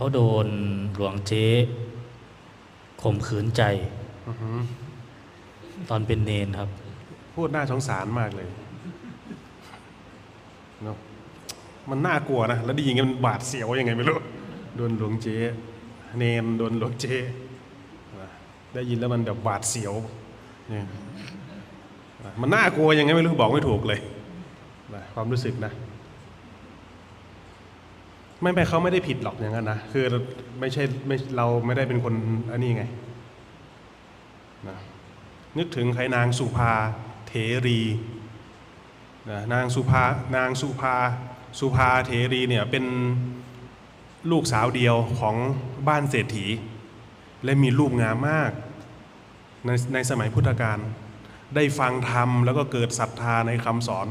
เขาโดนหลวงเจ๊ข่มขืนใจอื้อหือตอนเป็นเนนครับ พูดน่าสงสารมากเลยเนาะมันน่ากลัวนะ แล้วได้ยินกันมันบาดเสียวยังไงไม่รู้ โดนหลวงเจ๊เนนโดนหลวงเจ๊นะได้ยินแล้วมันแบบบาดเสียวเนี่ยนะมันน่ากลัวยังไงไม่รู้บอกไม่ถูกเลยนะความรู้สึกนะ ไม่ไม่เขาไม่ได้ผิดหรอกอย่างนั้นนะคือไม่ใช่ไม่เราไม่ได้เป็นคนอันนี้ไงนะนึกถึงใครนางสุภาเถรีนะนางสุภานางสุภาสุภาเถรีเนี่ยเป็นลูกสาวเดียวของบ้านเศรษฐี และมีรูปงามมากในในสมัยพุทธกาลได้ฟังธรรมแล้วก็เกิดศรัทธาในคำสอน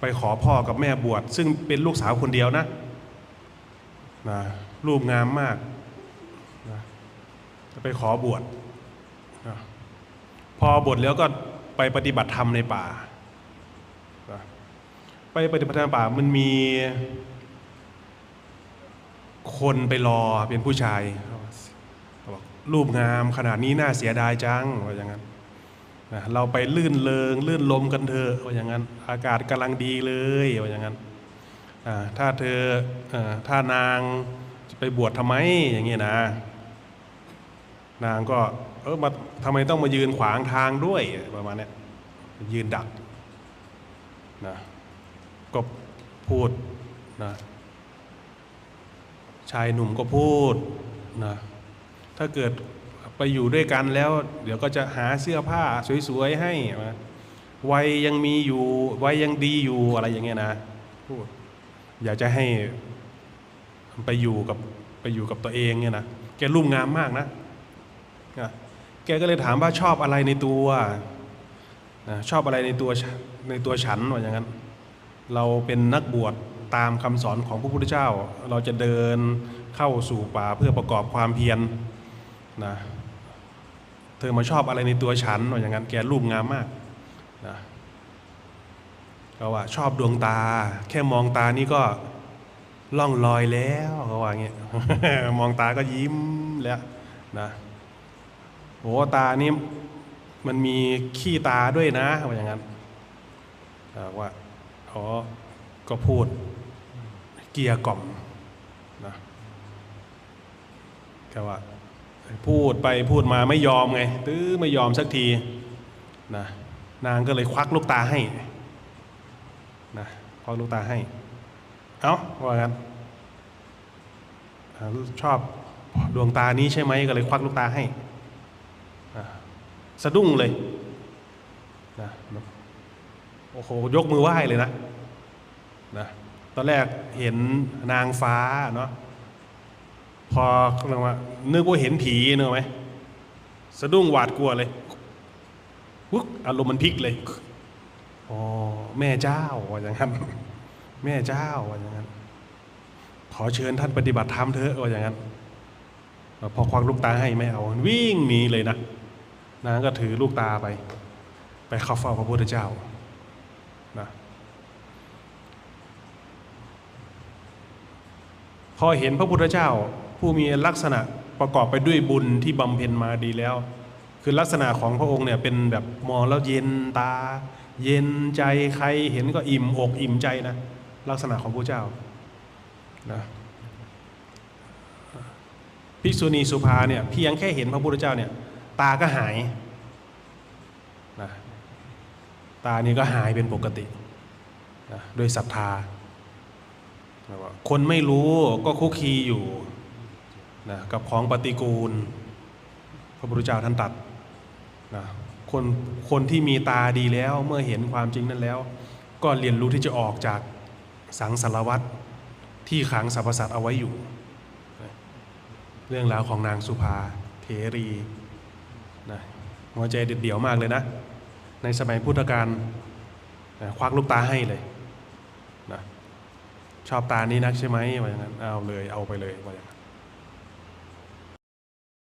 ไปขอพ่อกับแม่บวชซึ่งเป็นลูกสาวคนเดียวนะ นะรูปงามมากนะไปขอบวชนะพอบวชแล้วก็ไปปฏิบัติธรรมในป่านะไปปฏิบัติธรรมป่ามันมี คนไปรอเป็นผู้ชายบอกรูปงามขนาดนี้น่าเสียดายจังว่าอย่างนั้นนะเราไปลื่นเลงลื่นลมกันเถอะว่าอย่างนั้น อากาศกำลังดีเลยว่าอย่างนั้น ถ้าเธออถ้านางจะไปบวชทำไมอย่างเงี้ยนะ นางก็เออมาทำไมต้องมายืนขวางทางด้วยประมาณนี้ยยืนดักนะก็พูดนะชายหนุ่มก็พูดนะถ้าเกิดไปอยู่ด้วยกันแล้ว เดี๋ยวก็จะหาเสื้อผ้าสวยๆให้นะวัยยังมีอยู่วัยยังดีอยู่อะไรอย่างเงี้ยนะพูด อยากจะให้ไปอยู่กับไปอยู่กับตัวเองเนี่ยนะแกรุ่มงามมากนะแกก็เลยถามว่าชอบอะไรในตัวนะชอบอะไรในตัวในตัวฉันว่าอย่างนั้น เราเป็นนักบวชตามคำสอนของพระพุทธเจ้า เราจะเดินเข้าสู่ป่าเพื่อประกอบความเพียรนะเธอมาชอบอะไรในตัวฉันว่าอย่างนั้น แกรูปงามมากนะ ก็ว่าชอบดวงตา แค่มองตานี่ก็ล่องลอยแล้วเขาว่าอย่างเงี้ยมองตาก็ยิ้มแล้วนะโอ้ตานี่มันมีขี้ตาด้วยนะว่าอย่างนั้นว่าอ๋อก็พูดเกียร์กล่อมนะก็ว่า พูดไปพูดมาไม่ยอมไงตื้อไม่ยอมสักทีนะนางก็เลยควักลูกตาให้ นะควักลูกตาให้ เอ้าว่างั้นชอบดวงตานี้ใช่ไหมก็เลยควักลูกตาให้สะดุ้งเลยนะโอ้โหยกมือไหว้เลยนะนะตอนแรกเห็นนางฟ้าเนาะพอเขาเรียกว่านึกว่าเห็นผีเนอะไหมสะดุ้งหวาดกลัวเลยวุ๊กอารมณ์มันพลิกเลย อ๋อแม่เจ้าว่าอย่างนั้น แม่เจ้าว่าอย่างนั้น ขอเชิญท่านปฏิบัติธรรมเถอะว่าอย่างนั้นพอควักลูกตาให้ไม่เอา วิ่งหนีเลยนะนางก็ถือลูกตาไป ไปเข้าเฝ้าพระพุทธเจ้านะพอเห็นพระพุทธเจ้า ผู้มีลักษณะประกอบไปด้วยบุญที่บำเพ็ญมาดีแล้ว คือลักษณะของพระองค์เนี่ยเป็นแบบมองแล้วเย็นตา เย็นใจใครเห็นก็อิ่มอกอิ่มใจนะ ลักษณะของพระเจ้านะภิกษุณีสุภาเนี่ยเพียงแค่เห็นพระพุทธเจ้าเนี่ยตาก็หายนะตานี่ก็หายเป็นปกตินะด้วยศรัทธา คนไม่รู้ก็คุกคีอยู่นะกับของปฏิกูล พระพุทธเจ้าท่านตัดนะ คนคนที่มีตาดีแล้วเมื่อเห็นความจริงนั้นแล้ว ก็เรียนรู้ที่จะออกจากสังสารวัตรที่ขังสรรพสัตว์เอาไว้อยู่ เรื่องราวของนางสุภาเทรีนะหัวใจเด็ดเดี่ยวมากเลยนะ ในสมัยพุทธกาลนะควักลูกตาให้เลยนะชอบตานี้นักใช่ไหมว่าอย่างนั้นเอาเลยเอาไปเลยว่าอย่างนั้น